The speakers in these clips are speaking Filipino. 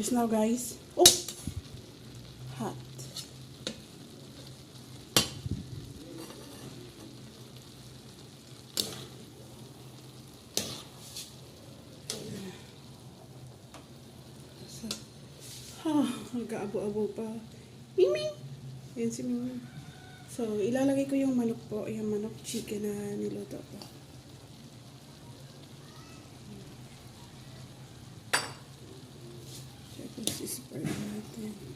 Just now, guys. Oh! Hot. So, ah, nag-aabo-abo pa. Miming! Yan si Miming. So, ilalagay ko yung manok po. Yung manok chicken na niluto ko. Tapos spread natin.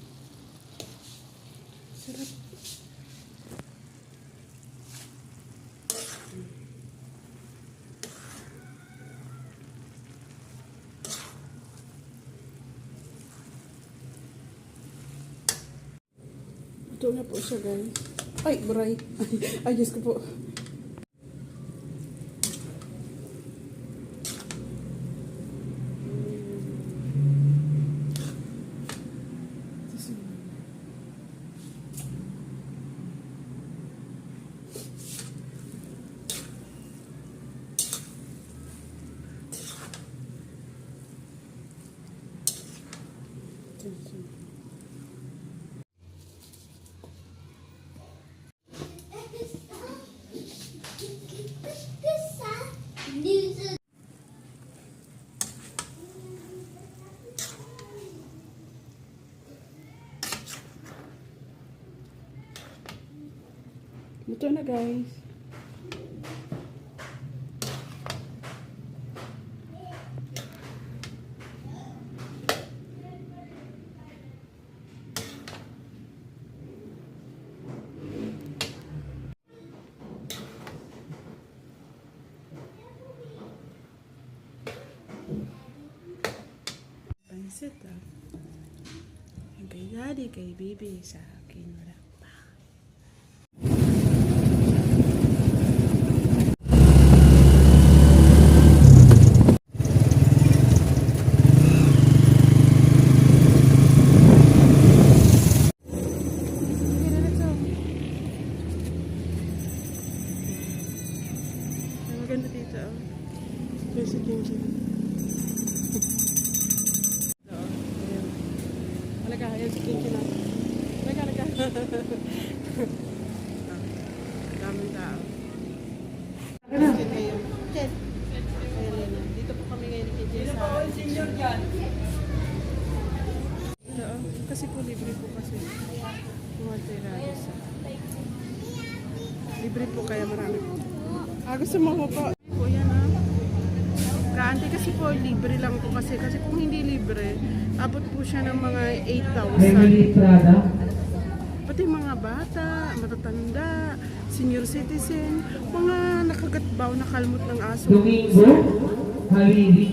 Sarap. Ito na po siya guys. Ay, bright. Ay, Diyos ko po. Ito na guys. Pansit ah. Yung kay daddy, kay baby, sa akin wala Chen. Ayan, ayan, ayan. Dito po kami ngayon ni Kinky sa... Kasi po libre po kasi. Mga sa... Libre po kaya marami po. Ah, gusto mo po? Po. Kasi po, libre lang po kasi. Kasi kung hindi libre, abot po siya ng mga 8,000. Prada. Pati mga bata, matatanda, senior citizen, mga nakagatbaw na kalmot ng aso. Domingo. Halili.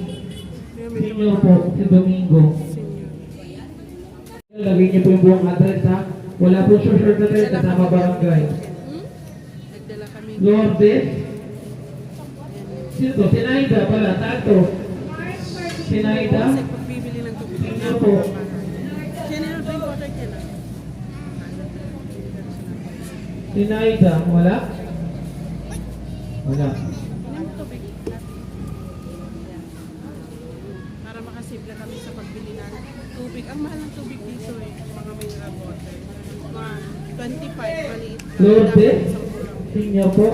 Senior po, si Domingo. Senior. Lagay niyo po yung buong address ha. Wala po sure short address kasama barangay. Nagdala kami. Lourdes. Sino to? Sinaida pala. Tato. Sinaida. Kasi pagbibili ng tubig. Senior po. Sinaida. Wala? Wala. Tubig. Para makasave kami sa pagbili ng tubig. Ang mahal ng tubig dito eh. Mga mineral water. Mga 25, maliit. lang. Isang kulang. Senior po.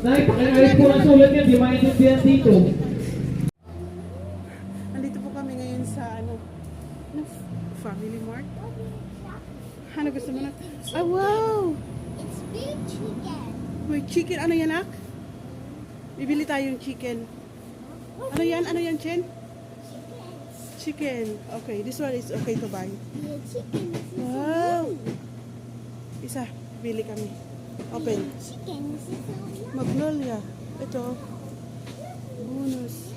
Nay, pakingayos po ang sulat niya. Di maintindihan dito. Andito po kami ngayon sa ano, ano, Family Mart. Ano gusto mo na? Ah, wow! It's big chicken. May chicken. Ano yan, ak? Bibili tayong chicken. Ano yan? Ano yan, Chen? Chicken. Okay, this one is okay to buy. The chicken Wow! Isa, bili kami. Open. chicken Magnolia. Ito. Bonus.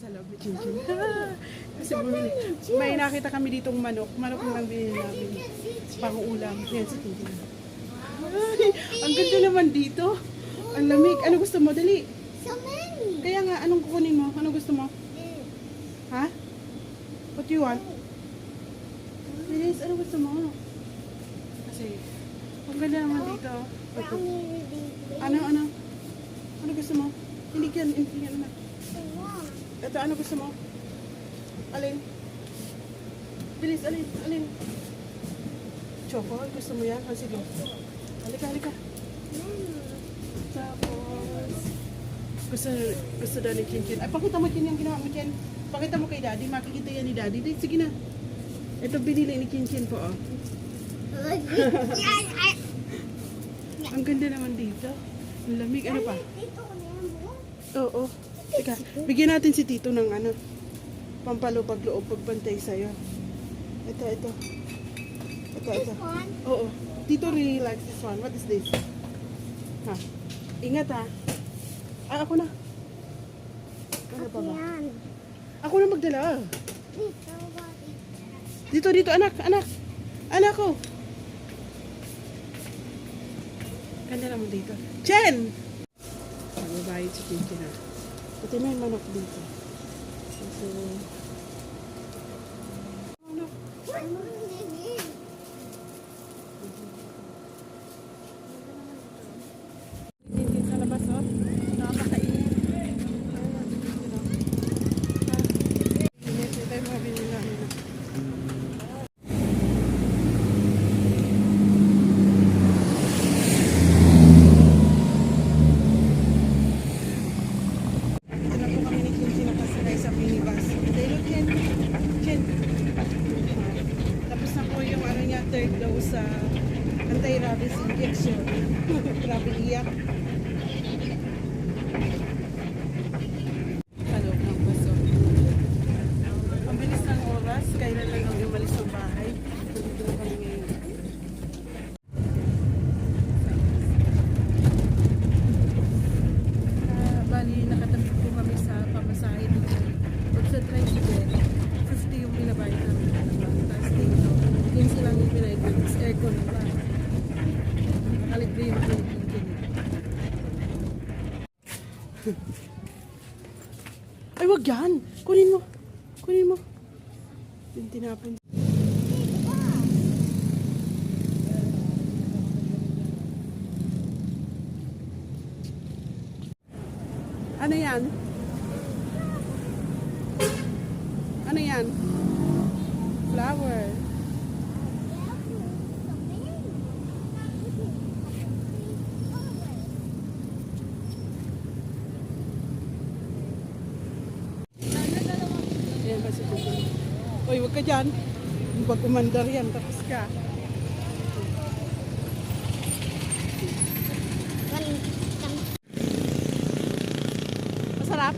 Sa loob ni Chinchin. Kasi bumili. May nakita kami ditong manok. Manok lang binili namin. Pang-ulam. Yan si Chinchin. Ay, ang ganda naman dito. Ang lamig. Ano gusto mo? Dali. Kaya nga, anong kukunin mo? Ano gusto mo? Ha? What do you want? Bilis, ano gusto mo? Kasi, ang ganda naman dito. Ito. Ano, ano? Ano gusto mo? Hindi yan, hindi yan. Ano. Ito, ano gusto mo? Alin? Bilis, alin, alin. Choco, gusto mo yan? O sige. Halika, halika. Tapos, gusto, gusto daw ni Chin Chin. Ay, pakita mo Chin yung ginawa mo Chin. Pakita mo kay Daddy, makikita yan ni Daddy. Di, sige na. Ito binili ni Chin Chin po, oh. Ang ganda naman dito. Ang lamig, ano pa? Dito ko na yan, bro. Oo. Teka, bigyan natin si Tito ng ano, pampalupag loob pagbantay sa'yo. Ito, ito. Ito, ito. This one. Oo. Tito really likes this one. What is this? Ha? Ingat ha. Ah, ako na. Ano pa ba? Yan. Ako na magdala. Dito. Dito, dito, anak, anak. Anak ko. Ganda naman dito. Chen! Magbabayad si Kinky na. Ito may manok dito. Ito. Thank you. maravilha. Ay, wag yan! Kunin mo! Kunin mo! Yung tinapon. Ano yan? Ano yan? Flower. Kasi po. Uy, wag ka dyan. Huwag kumandar yan. Tapos ka. Masarap?